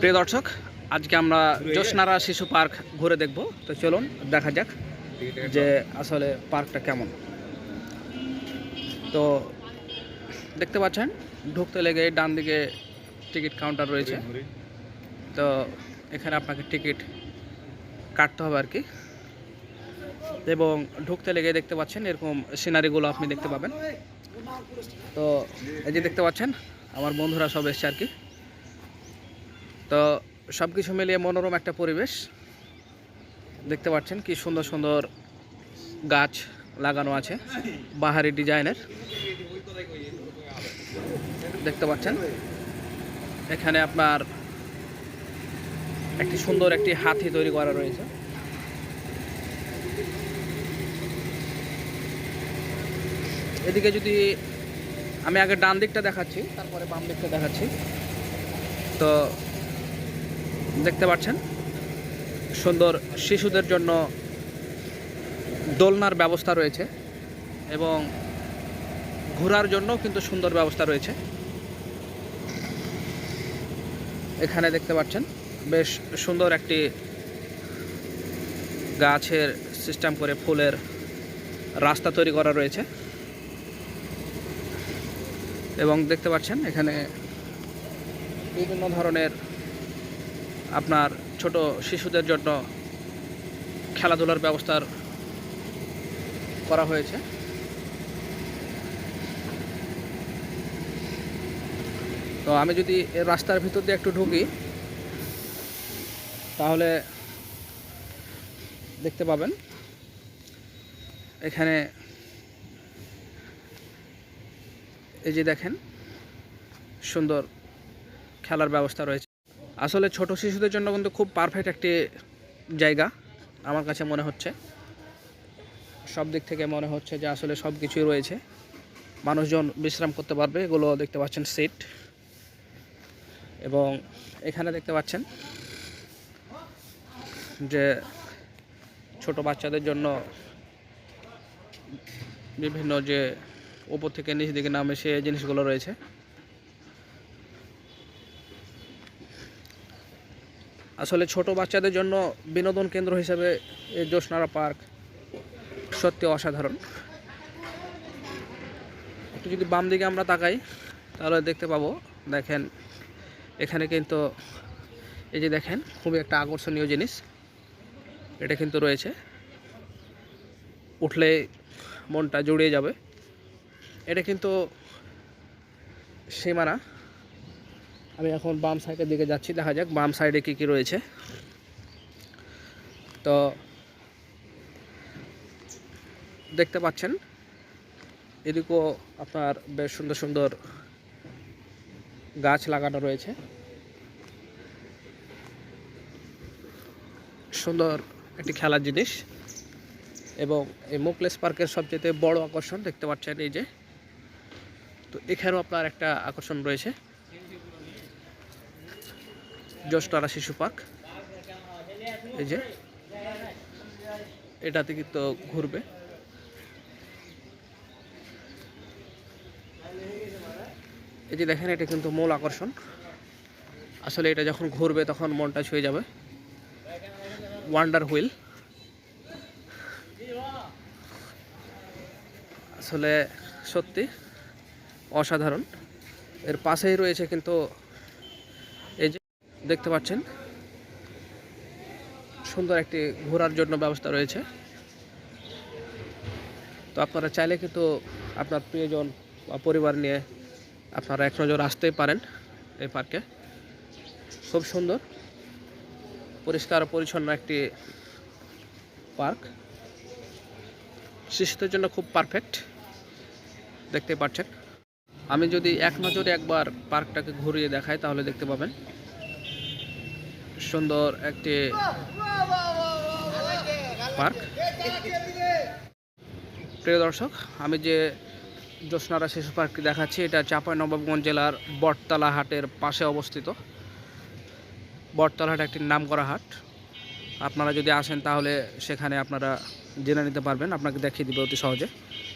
প্রিয় দর্শক, আজকে আমরা জোসনারা শিশু পার্ক ঘুরে দেখব। তো চলুন, দেখা যাক যে আসলে পার্কটা কেমন। তো দেখতে পাচ্ছেন, ঢুকতে লেগে ডান দিকে টিকিট কাউন্টার রয়েছে। তো এখানে আপনাকে টিকিট কাটতে হবে আর কি এবং ঢুকতে লেগে দেখতে পাচ্ছেন, এরকম সিনারিগুলো আপনি দেখতে পাবেন। তো এই যে দেখতে পাচ্ছেন, আমার বন্ধুরা সব এসছে আর কি তো সব কিছু মিলিয়ে মনোরম একটা পরিবেশ। দেখতে পাচ্ছেন কি সুন্দর সুন্দর গাছ লাগানো আছে, বাহারি ডিজাইনের। দেখতে পাচ্ছেন? এখানে আপনার একটি সুন্দর একটি হাতি তৈরি করা রয়েছে। এদিকে যদি আমি আগে ডান দিকটা দেখাচ্ছি, তারপরে বাম দিকটা দেখাচ্ছি। তো দেখতে পাচ্ছেন। সুন্দর শিশুদের জন্য দোলনার ব্যবস্থা রয়েছে এবং ঘোরার জন্য কিন্তু সুন্দর ব্যবস্থা রয়েছে। এখানে দেখতে পাচ্ছেন, বেশ সুন্দর একটি গাছের সিস্টেম করে ফুলের রাস্তা তৈরি করা রয়েছে। এবং দেখতে পাচ্ছেন, এখানে বিভিন্ন ধরনের আপনার ছোট শিশুদের জন্য খেলাধুলার ব্যবস্থার করা হয়েছে। তো আমি যদি রাস্তার ভিতর দিয়ে একটু ঢুকি, তাহলে দেখতে পাবেন এখানে এই যে দেখেন, সুন্দর খেলার ব্যবস্থা রয়েছে। আসলে ছোট শিশুদের জন্য কিন্তু খুব পারফেক্ট একটি জায়গা, আমার কাছে মনে হচ্ছে। সব দিক থেকে মনে হচ্ছে যে আসলে সব কিছুই রয়েছে। মানুষজন বিশ্রাম করতে পারবে, এগুলো দেখতে পাচ্ছেন সিট এবং এখানে দেখতে পাচ্ছেন যে ছোট বাচ্চাদের জন্য বিভিন্ন যে উপর থেকে নিচ দিকে নামে সে জিনিসগুলো রয়েছে। আসলে ছোট বাচ্চাদের জন্য বিনোদন কেন্দ্র হিসেবে এই জোসনারা পার্ক সত্যি অসাধারণ। একটু যদি বাম দিকে আমরা তাকাই, তাহলে দেখতে পাবো, দেখেন, এখানে কিন্তু এই যে দেখেন, খুবই একটা আকর্ষণীয় জিনিস। এটা কিন্তু রয়েছে। উঠলে মনটা জুড়িয়ে যাবে। এটা কিন্তু সীমানা। আমি এখন বাম সাইডের দিকে যাচ্ছি, দেখা যাক বাম সাইডে কী কী রয়েছে। তো, দেখতে পাচ্ছেন, এদিকেও আপনার বেশ সুন্দর সুন্দর গাছ লাগানো রয়েছে। সুন্দর একটি খেলার জিনিস। এবং এই মোকলেস পার্কের সবচেয়ে বড় আকর্ষণ দেখতে পাচ্ছেন এই যে। তো এখানেও আপনার একটা আকর্ষণ রয়েছে। জোস্টারা শিশু পার্ক। এই যে, এটাতে কিন্তু ঘুরবে। এই যে দেখেন, এটা কিন্তু মূল আকর্ষণ। আসলে এটা যখন ঘুরবে, তখন মনটা ছুঁয়ে যাবে। ওয়ান্ডার হুইল আসলে সত্যি অসাধারণ। এর পাশেই রয়েছে কিন্তু দেখতে পাচ্ছেন। সুন্দর একটি ঘোরার জন্য ব্যবস্থা রয়েছে। তো আপনারা চাইলে কিন্তু আপনার প্রিয়জন বা পরিবার নিয়ে আপনারা এক নজর আসতেই পারেন এই পার্কে। খুব সুন্দর, পরিষ্কার পরিচ্ছন্ন একটি পার্ক। শিশুদের জন্য খুব পারফেক্ট, দেখতে পাচ্ছেন। আমি যদি এক নজরে একবার পার্কটাকে ঘুরিয়ে দেখাই তাহলে দেখতে পাবেন। সুন্দর একটি পার্ক। প্রিয় দর্শক, আমি যে জ্যোৎস্নারা শিশু পার্কটি দেখাচ্ছি, এটা চাঁপাইনবাবগঞ্জ জেলার বটতলা হাটের পাশে অবস্থিত। বটতলা হাট একটি নামকরা হাট। আপনারা যদি আসেন তাহলে সেখানে আপনারা জেনে নিতে পারবেন। আপনাকে দেখিয়ে দিবে অতি সহজে।